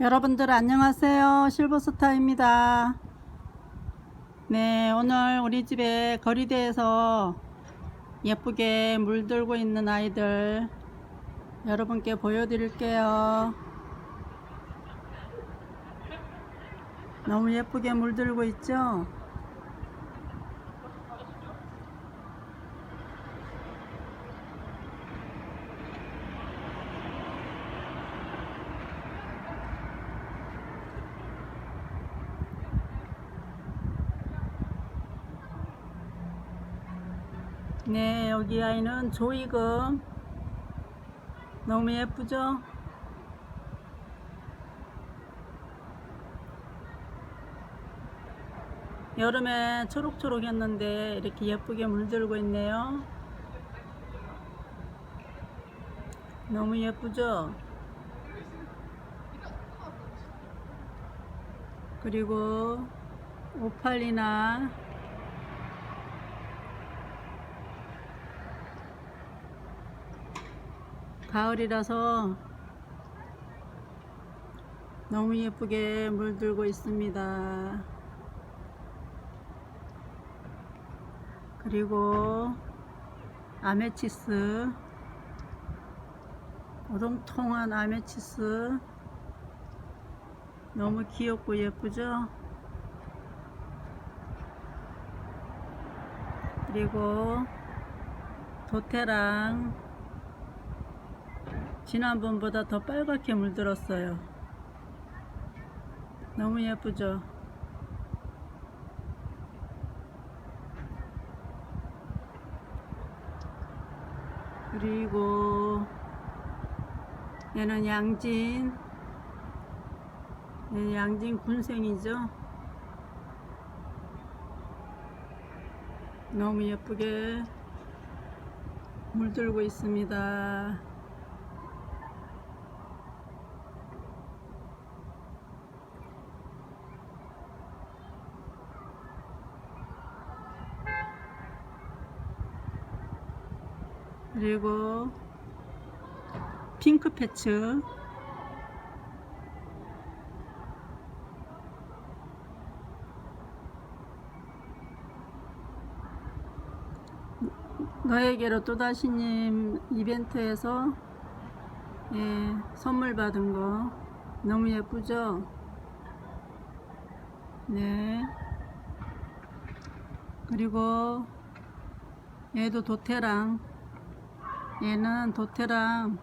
여러분들 안녕하세요. 실버스타입니다. 네 오늘 우리 집에 거리대에서 예쁘게 물들고 있는 아이들 여러분께 보여드릴게요. 너무 예쁘게 물들고 있죠 네, 여기 아이는 조이금. 너무 예쁘죠? 여름에 초록초록했는데 이렇게 예쁘게 물들고 있네요. 너무 예쁘죠? 그리고 오팔리나 가을이라서 너무 예쁘게 물들고 있습니다. 그리고 아메치스 오동통한 아메치스 너무 귀엽고 예쁘죠? 그리고 도테랑 지난번보다 더 빨갛게 물들었어요. 너무 예쁘죠? 그리고 얘는 양진 얘는 양진 군생이죠. 너무 예쁘게 물들고 있습니다. 그리고 핑크 패츠 너에게로 또다시님 이벤트에서 예, 선물 받은 거 너무 예쁘죠? 네. 그리고 얘도 도테랑 얘는 도테랑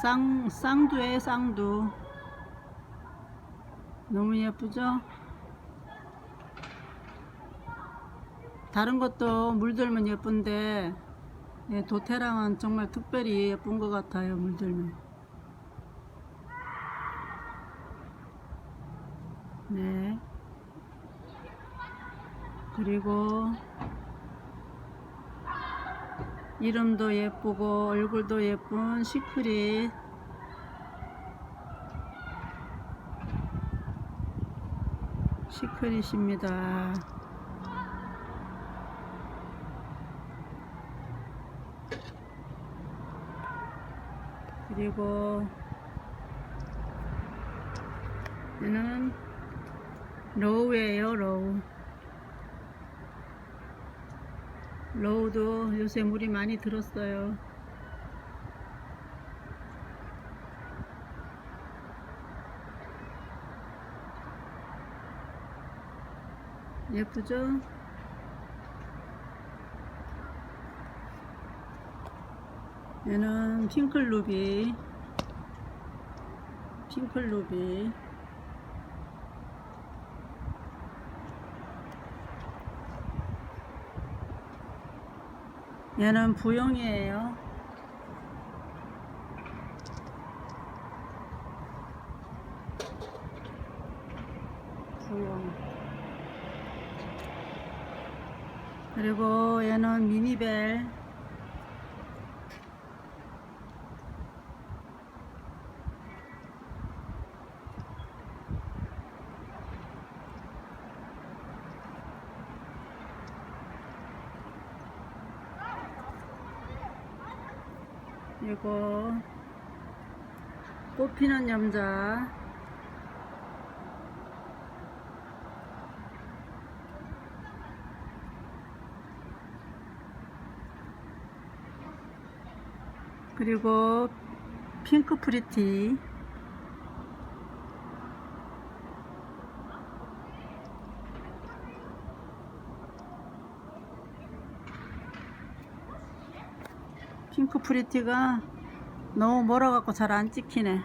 쌍, 쌍두에 쌍두. 너무 예쁘죠? 다른 것도 물들면 예쁜데 예, 도테랑은 정말 특별히 예쁜 것 같아요 물들면. 네. 그리고 이름도 예쁘고 얼굴도 예쁜 시크릿 시크릿입니다. 그리고 얘는 로우예요 로우 로우도 요새 물이 많이 들었어요. 예쁘죠? 얘는 핑클루비 핑클루비 얘는 부용이에요. 부용. 그리고 얘는 미니벨. 그리고 꽃피는 염자. 그리고 핑크 프리티 핑크 프리티가 너무 멀어갖고 잘 안 찍히네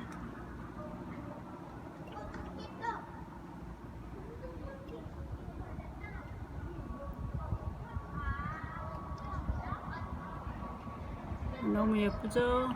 너무 예쁘죠?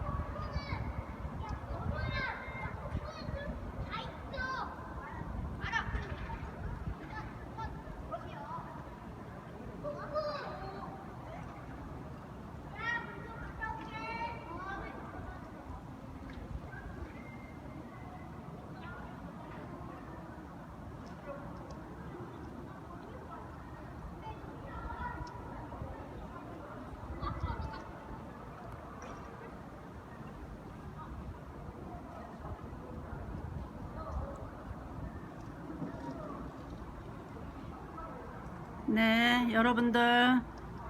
네, 여러분들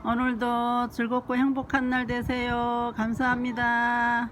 오늘도 즐겁고 행복한 날 되세요. 감사합니다.